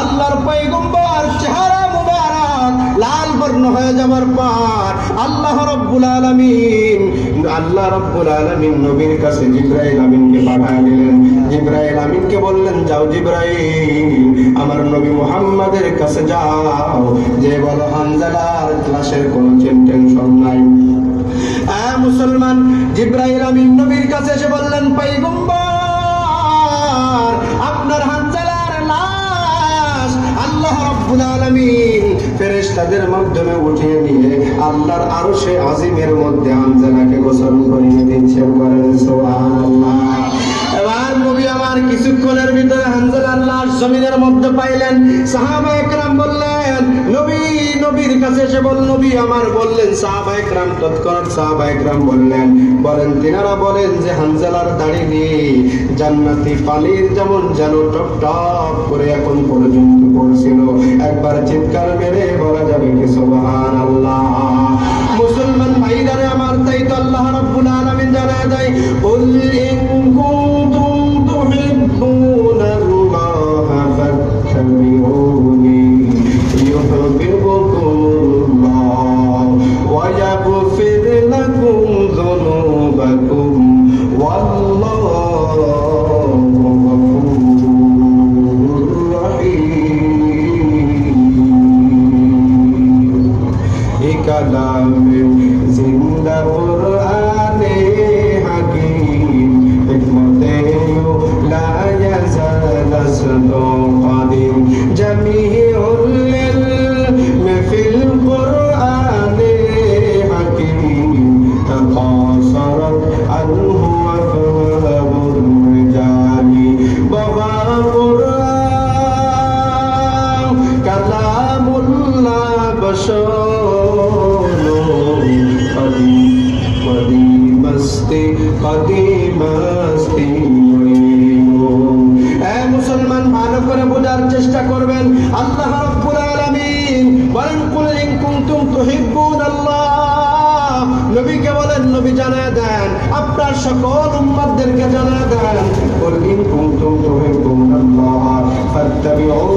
আল্লাহর পয়গম্বর চেহারা মুবারক, লাল বর্ণ হয়ে যাওয়ার পর আল্লাহ রব্বুল আলামিন, আল্লাহ রব্বুল আলামিন নবীর কাছে জিব্রাইল আমিনকে পাঠিয়ে দিলেন। জিব্রাইল আমিনকে বললেন, যাও জিব্রাইল, আমার নবী মুহাম্মাদের কাছে যাও। যে বলো হানজালার ক্লাসের কোনো টেনশন নাই। মুসলমান, জিব্রাইল আমিন নবীর কাছে এসে বললেন, পয়গম্বর আলামিন, ফেরেশতাদের মাধ্যমে উঠিয়ে নিয়ে আল্লাহর আরশে আজিমের মধ্যে আমজানাকে গোসল করিয়ে দিচ্ছেন করেন, সুবহানাল্লাহ। আমার কিছুক্ষণের ভিতরে হানজালার লাশ জমিনের মধ্যে পাইলেন। সাহাবা একরাম বললেন, নবী নবীর কাছে এসে বল, নবী আমার বললেন সাহাবাই গ্রাম তৎক্ষণাৎ সাহাবাই গ্রাম বললেন, বলেন, তিনারা বলেন যে হানজালার দাড়ি নেই, জান্নাতি পালির যেমন যেন টপ টপ করে এখন পর্যন্ত পড়ছিল। একবার চিৎকার মেরে বলা যাবে কি সুবহান আল্লাহ কালামে জিন্দা কোরআনে হাকিম, হিকমতে লা ইয়াজাল আসদু কাদিম। জামিউল মাহফিল কোরআনে হাকিম, তাকাসারাত আনহু কালামুল্লাহ বসো মুসলমান ভালো নবী জানা দেন আপনার সকল উম্মতদেরকে জানা দেন কুল ইন আল্লাহ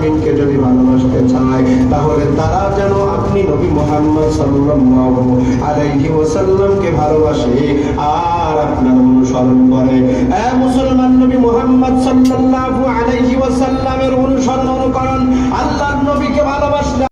আলামিনকে যদি ভালোবাসতে চায়, তাহলে তারা যেন আপনি নবী মুহাম্মদ সাল্লাল্লাহু আলাইহি ওয়াসাল্লামকে ভালোবাসে আর আপনার অনুসরণ করে। মুসলমান নবী মোহাম্মদ সাল্লাল্লাহু আলাইহি ওয়াসাল্লামের অনুসরণ